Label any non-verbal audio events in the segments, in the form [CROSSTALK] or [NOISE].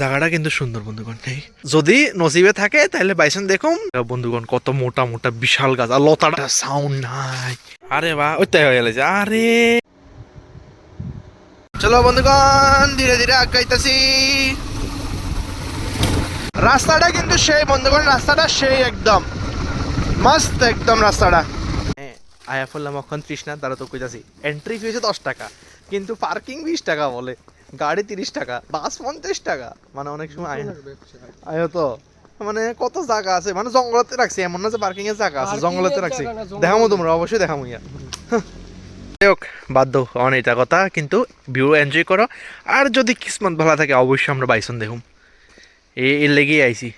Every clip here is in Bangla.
জায়গাটা কিন্তু সুন্দর, বন্ধুগণ এই যদি নসিবে থাকে, তাহলে বাইসন দেখুন বন্ধুগণ, কত মোটা মোটা, বিশাল গাছ, আর লতাটা সাউন্ড নাই। আরে বা ওইটাই হয়ে গেছে আরে। চলো বন্ধুগণ, ধীরে ধীরে আগাইতেছি। রাস্তাটা কিন্তু সেই, বন্ধুগণ, রাস্তাটা সেই একদম। মস্ত একদম রাস্তাটা। আয়া ফেললাম এখন তৃষ্ণা দ্বারা তো কইতাছি। এন্ট্রি ফি হচ্ছে দশ টাকা, কিন্তু পার্কিং বিশ টাকা বলে। গাড়ি তিরিশ টাকা বাস পঞ্চাশ টাকা। মানে অনেক সময় আয় আয় তো। মানে কত জায়গা আছে? মানে জঙ্গলতে রাখছি এমন না যে পার্কিং এর জায়গা আছে জঙ্গলতে রাখছি। দেখামো তোমরা অবশ্যই দেখামো ইয়া। হোক দাও অন এটা কথা কিন্তু ভিউ এনজয় করো। আর যদি কিসমত ভালো থাকে অবশ্যই আমরা বাইসন দেখুম। এর লেগেই আইছি।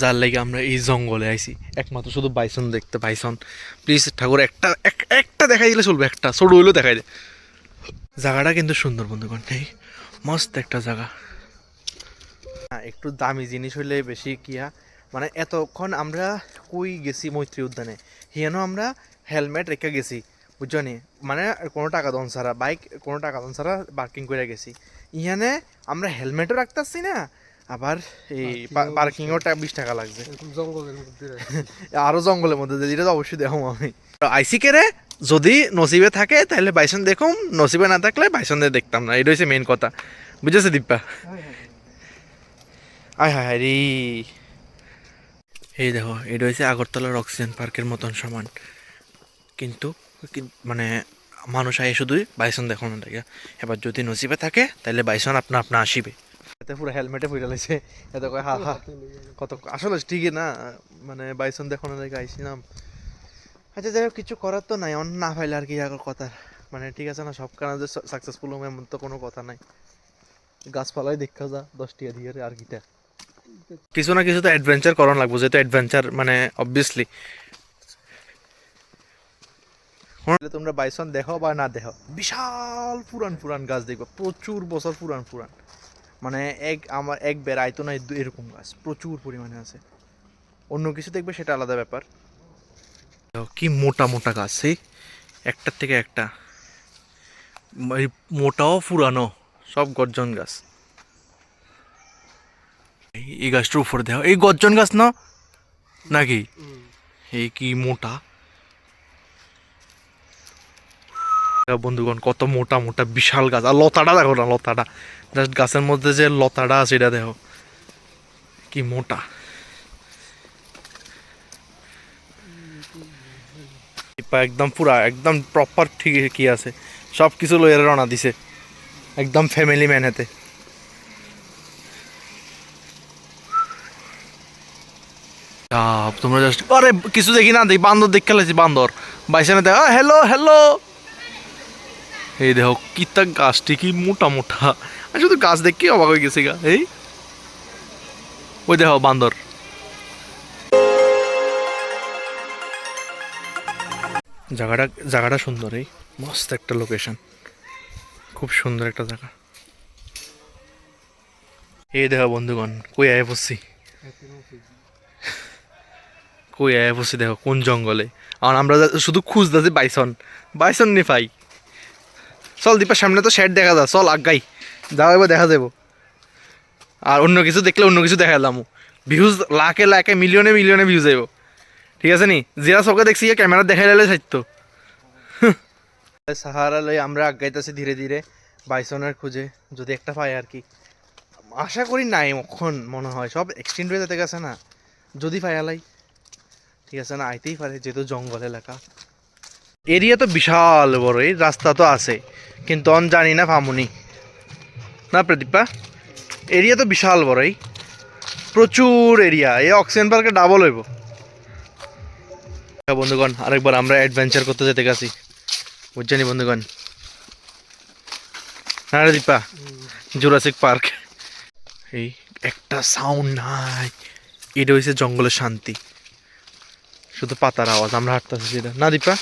যার লেগে আমরা এই জঙ্গলে আইছি। একমাত্র শুধু বাইসন দেখতে বাইসন প্লিজ ঠাকুর একটা একটা দেখাই দিলে চলবে একটা। ছোট হইলেও দেখাই দে। জায়গাটা কিন্তু সুন্দর বন্ধুগণ এই মস্ত একটা জায়গা। হ্যাঁ, একটু দামি জিনিস হইলে বেশি কিয়া মানে এতক্ষণ আমরা কই গেছি মৈত্রী উদ্যানে? হিয়ানো আমরা হেলমেট রেখে গেছি বুঝছ নি মানে কোনো টাকা দন ছাড়া বাইক কোনো টাকা দন ছাড়া পার্কিং করে গেছি। ইহানে আমরা হেলমেটও রাখতেছি না আবার এই পার্কিংও বিশ টাকা লাগছে জঙ্গলের মধ্যে আরও জঙ্গলের মধ্যে যেটা তো অবশ্যই দেখো আমি। আইসি কেরে যদি নসিবে থাকে তাহলে বাইসন দেখুম নসিবে না থাকলে বাইসন দিয়ে দেখতাম না। এটা হচ্ছে মেন কথা। বুঝেছে দীপা আয় হায় হায় রে। এই দেখো এটা হচ্ছে আগরতলার অক্সিজেন পার্কের মতন সমান। কিন্তু মানে মানুষ আয় শুধুই বাইসন দেখো না লাগে এবার যদি নসিবে থাকে তাহলে বাইসন আপনা আপনা আসিবে। এতে পুরো হেলমেটে ফুটে লাগছে এত কয় হা হা। কত আসলে ঠিকই না। মানে বাইসন দেখানো লাগে আইছিলাম। আচ্ছা যাই হোক, কিছু করার তো নাই। অন্য না পাইলে আর কি আগর কথা। মানে ঠিক আছে না, সব কারণে সাকসেসফুল হবে এমন তো কোনো কথা নাই। গাছপালাই দেখা যা, দশটি দিয়ে আর কিটা কিছু না কিছু তো অ্যাডভেঞ্চার করানো লাগবো, যেহেতু অ্যাডভেঞ্চার মানে অবভিয়াসলি তোমরা বাইসন দেখো বা না দেখো। বিশাল পুরান পুরান গাছ দেখবে, প্রচুর বছর পুরান পুরান। মানে এক আমার এক আয়তো নাই এরকম গাছ, প্রচুর পরিমাণে আছে। অন্য কিছু দেখবে সেটা আলাদা ব্যাপার। কি মোটা মোটা গাছ সেই একটার থেকে একটা। মোটাও পুরানো, সব গর্জন গাছ। এই- গাছটার উপরে দেখো, এই গর্জন গাছ না? নাকি? এই কি মোটা? বন্ধুগণ, কত মোটা মোটা, বিশাল গাছ। আর লতাটা দেখো না, লতাটা। জাস্ট গাছের মধ্যে যে লতাটা আছে, এটা দেখো। কি মোটা। একদম পুরা একদম প্রপার ঠিক কি আছে। সব কিছু লইয়া রওনা দিছে। একদম ফ্যামিলি ম্যান হাতে। তোমরা জাস্ট আরে কিছু দেখি না দেখি বান্দর দেখে খেলেছি বান্দর। বাইসানে দেখ হ্যালো হ্যালো এই দেখো কি তা গাছটি কি মোটা মোটা। আর শুধু গাছ দেখে অবাক হয়ে গেছে গা। এই? ওই দেখো বান্দর। জায়গাটা জায়গাটা সুন্দর এই মস্ত একটা লোকেশন খুব সুন্দর একটা জায়গা। এই দেখো বন্ধুগণ কই আয় বসছি [LAUGHS] কই আয় বসছি দেখো কোন জঙ্গলে? আর আমরা শুধু খুঁজতেছি বাইসন। বাইসন নি পাই। চল দীপার সামনে তো শেড দেখা যায়। চল আগাই। যাও এবার দেখা যাব আর অন্য কিছু দেখলে অন্য কিছু দেখালাম ভিউজ লাখে লাখে মিলিয়নে মিলিয়নে ভিউজ যাইব। ঠিক আছে নি? জিরা চৌকে দেখছি ক্যামেরা দেখাই লাইলে থাকতো [LAUGHS] সাহারা লই আমরা আগাইতেছি ধীরে ধীরে বাইসনের খুঁজে, যদি একটা পাই আর কি। আশা করি নাই এখন, মনে হয়। সব এক্সটেন্ড হয়ে যেতে গেছে না। যদি পাই আলাই। ঠিক আছে না, আইতেই পারে, যেহেতু জঙ্গল এলাকা। এরিয়া তো বিশাল বড়, এই রাস্তা তো আছে। কিন্তু অন জানি না ফামুনি না প্রদীপা? এরিয়া তো বিশাল বড়, এই। প্রচুর এরিয়া, এই অক্সিজেন পার্কে ডাবল হইব। বন্ধুগণ আরেকবার আমরা অ্যাডভেঞ্চার করতে যেতে গেছি বুঝছেনি বন্ধুগণ না রে দীপা জুরাসিক পার্ক এই একটা সাউন্ড নাই এটা হয়েছে জঙ্গলের শান্তি শুধু পাতার আওয়াজ আমরা হাঁটতেছি যেটা না দীপা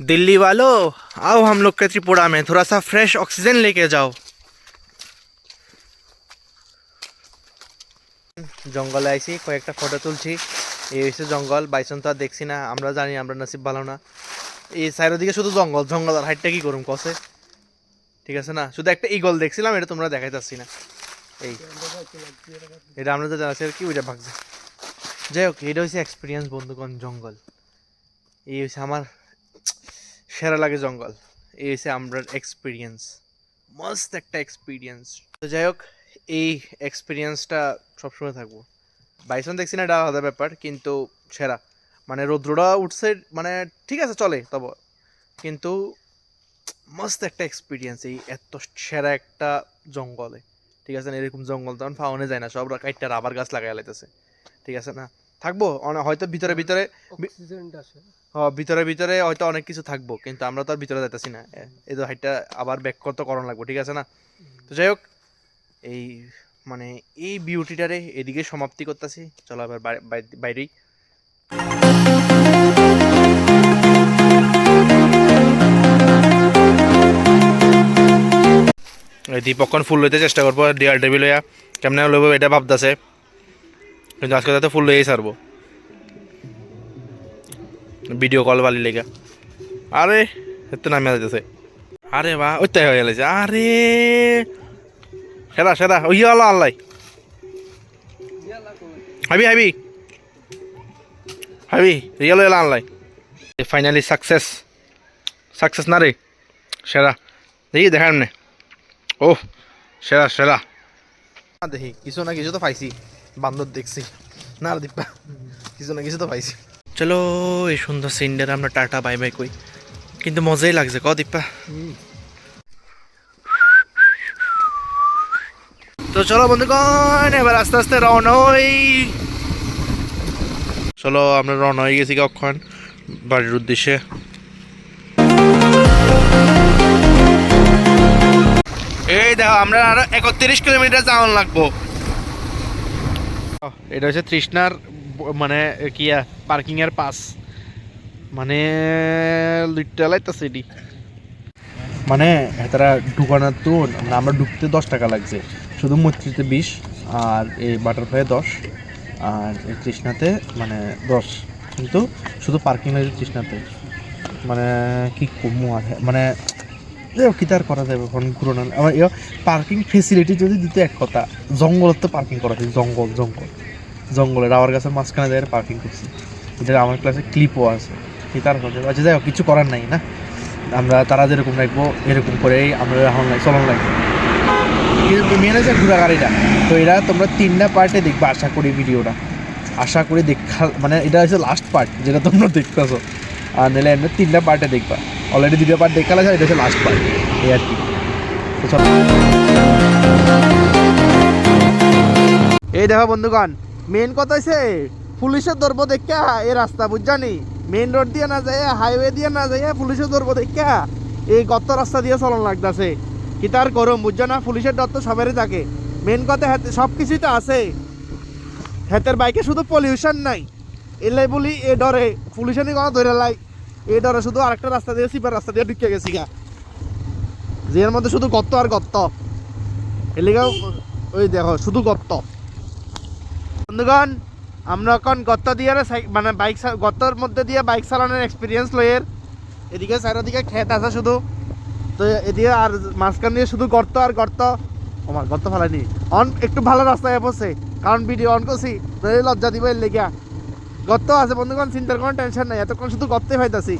दिल्ली वालों आओ हम लोग के त्रिपुरा में थोड़ा सा फ्रेश ऑक्सीजन लेके जाओ জঙ্গলে আইছি, কয়েকটা ফটো তুলছি। এই হচ্ছে জঙ্গল, বাইসন তো আর দেখছি না, আমরা জানি, আমরা নাসিব ভালো না। এই চারিদিকে শুধু জঙ্গল জঙ্গল আর হাইটটা কি করুম কসে? ঠিক আছে না? শুধু একটা ইগল দেখছিলাম, এটা তোমরা দেখাইতেছি না। এই, এটা আমরা তো জানাচ্ছি আর কি, ওইটা ভাগছে। যাই হোক, এটা হচ্ছে এক্সপিরিয়েন্স বন্ধুগণ, জঙ্গল। এই হচ্ছে আমার সেরা লাগে জঙ্গল। এই হচ্ছে আমরা এক্সপিরিয়েন্স মস্ত একটা এক্সপিরিয়েন্স তো যাই হোক এই এক্সপিরিয়েন্সটা সবসময় থাকব। বাইসন দেখছি না এটা আলাদা ব্যাপার কিন্তু সেরা। মানে রৌদ্রটা উঠছে মানে ঠিক আছে চলে তবে। কিন্তু মস্ত একটা এক্সপিরিয়েন্স এই এত সেরা একটা জঙ্গলে। ঠিক আছে না এরকম জঙ্গল তখন ফাউনে যায় না সব কাইটটা রাবার গাছ লাগাই লাইতেছে। ঠিক আছে না থাকব হয়তো ভিতরে ভিতরে ভিতরে ভিতরে হয়তো অনেক কিছু থাকব কিন্তু আমরা তো আর ভিতরে যাইতেছি না। এই তো হাইটটা আবার ব্যাক করতে করণ লাগবো ঠিক আছে না? তো যাই হোক এই মানে এই বিউটিটারে এদিকে সমাপ্তি করতেছি। চলো আবার বাই- বাই- বাইরেই। দীপক্ষণ ফুল লইতে চেষ্টা করব ডিয়ার টেবিল লইয়া কেমনে লইব এটা ভাবতেছে। কিন্তু আজকে তাতে ফুল লইয়াই ছাড়বো। ভিডিও কল বালি লেগা। আরে, এত নামে যাইতেছে। আরে বাহ ওইটাই হয়ে গেছে আরে! সেরা সেরা। ওই আল্লাহ আল্লাহ। হাবি হাবি। হাবি রিয়াল এলা আল্লাহ। ফাইনালি সাকসেস সাকসেস না রে সেরা। দেখি দেখা এমনি। ও সেরা সেরা। দেখি কিছু না কিছু তো পাইছি। বান্দর দেখছি। না রে দীপা কিছু না কিছু তো পাইছি। চলো এই সুন্দর সিন্ডার আমরা টাটা বাই বাই কই কিন্তু মজাই লাগছে ক দীপা তো চলো বন্ধুগণ, এবার আস্তে আস্তে রওনা হই। চলো, আমরা রওনা হয়ে গেছি কখন? বাড়ির উদ্দেশ্যে। এই দেখো, আমরা আরও একত্রিশ কিলোমিটার যাওয়ান লাগবো। এটা হচ্ছে তৃষ্ণার মানে কি পার্কিং এর পাস। মানে লিটালাইতেছে এটি মানে তারা ঢুকানোর তো আমরা ঢুকতে দশ টাকা লাগছে। শুধু মৈত্রীতে বিশ, আর এই বাটারফ্লাই দশ, আর এই তৃষ্ণাতে মানে দশ। কিন্তু শুধু পার্কিং হয়েছে তৃষ্ণাতে। মানে কি কমু আছে মানে কি তার করা যাবে? এখন পুরোনো আমার পার্কিং ফেসিলিটি যদি দিতে এক কথা, জঙ্গলের তো পার্কিং করা যায়। জঙ্গল জঙ্গল। জঙ্গলের আওয়ার গাছের মাঝখানে যায় পার্কিং করছি। এটা আমার ক্লাসে ক্লিপও আছে। কি তার কথা আচ্ছা যাই হোক, কিছু করার নাই, না? আমরা তারা যেরকম রাখব, এরকম করেই আমরা এখন চলন লাগবে। মেন হচ্ছে ঘোরা গাড়িটা তো এরা তোমরা তিনটা পার্টে দেখবে, আশা করি ভিডিওটা। আশা করি দেখা মানে এটা হচ্ছে লাস্ট পার্ট যেটা তোমরা দেখতেছো। আর নাহলে এমনি তিনটা পার্টে দেখবা। অলরেডি দুটো পার্ট দেখা লাগছে এটা হচ্ছে লাস্ট পার্ট এই আর কি। এই দেখো বন্ধুগণ মেন কথা হচ্ছে পুলিশের ধরবো দেখা, এই রাস্তা বুঝজানি মেন রোড দিয়ে না যায় হাইওয়ে দিয়ে না যায় পুলিশের ধরবো দেখা, এই গত রাস্তা দিয়ে চলন লাগতেছে। কি তার করুম বুঝছ না? পুলিশের ডর তো সবারই থাকে। মেন কথা সব কিছুই তো আছে। হাতের বাইকে শুধু পলিউশন নাই। এলাই বলি এ ডরে পুলিশানি কোনো ধরে লাই। এ ডরে শুধু আরেকটা রাস্তা দিয়ে, সিপার রাস্তা দিয়ে ঢুকে গেছি গা। এর মধ্যে শুধু গর্ত আর গর্ত এলিগাও ওই দেখো, শুধু গর্ত বন্ধুগণ, আমরা এখন গর্ত দিয়ে মানে বাইক গর্তর মধ্যে দিয়ে বাইক চালানোর এক্সপিরিয়েন্স লয়ের এদিকে চারিদিকে খেত আছে শুধু। তো এদিকে আর মাঝখান দিয়ে শুধু গর্ত আর গর্ত। আমার গর্ত ফেলানি অন, একটু ভালো রাস্তায় পড়ছে কারণ ভিডিও অন করছি লজ্জা দিব লেগিয়া। গর্ত আছে, বন্ধুগণ, চিন্তার কোনো টেনশন নাই। এতক্ষণ শুধু গর্তে পাইতাছি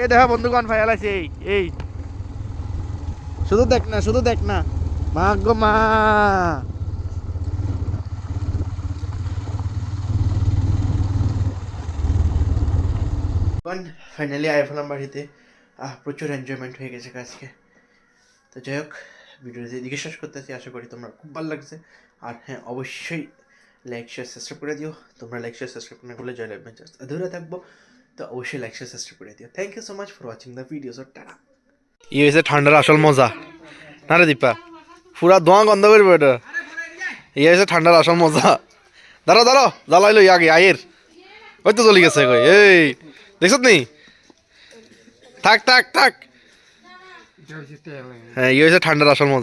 এই দেখা বন্ধুগণ ফাইল আছে এই এই। শুধু দেখ না, শুধু দেখ না। মা গো মা। ফাইনালি আইফোন বাড়িতে আহ প্রচুর এনজয়মেন্ট হয়ে গেছে আজকে। তো যাই হোক ভিডিওটি এদিকে শেষ করতেছি। আশা করি তোমরা খুব ভালো লাগছে। আর হ্যাঁ অবশ্যই লাইক শেয়ার সাবস্ক্রাইব করে দিও। তোমরা লাইক শেয়ার সাবস্ক্রাইব না করলে জয় অ্যাডভেঞ্চার্স ধরে থাকব। তো অবশ্যই লাইক শেয়ার সাবস্ক্রাইব করে দিও। Thank you so much for watching the videos or tata ই হয়েছে ঠান্ডার আসল মজা। না রে দীপা? পুরা ধোঁয়া গন্ধ করবে এটা ই হয়েছে ঠান্ডার আসল মজা। দাঁড়ো দাঁড়ো জ্বালাইলো আগে আয়ের ওই তো চলে গেছে কই এই, দেখছ নি? থাক থাক থাক। হ্যাঁ ই হয়েছে ঠান্ডার আসল মজা।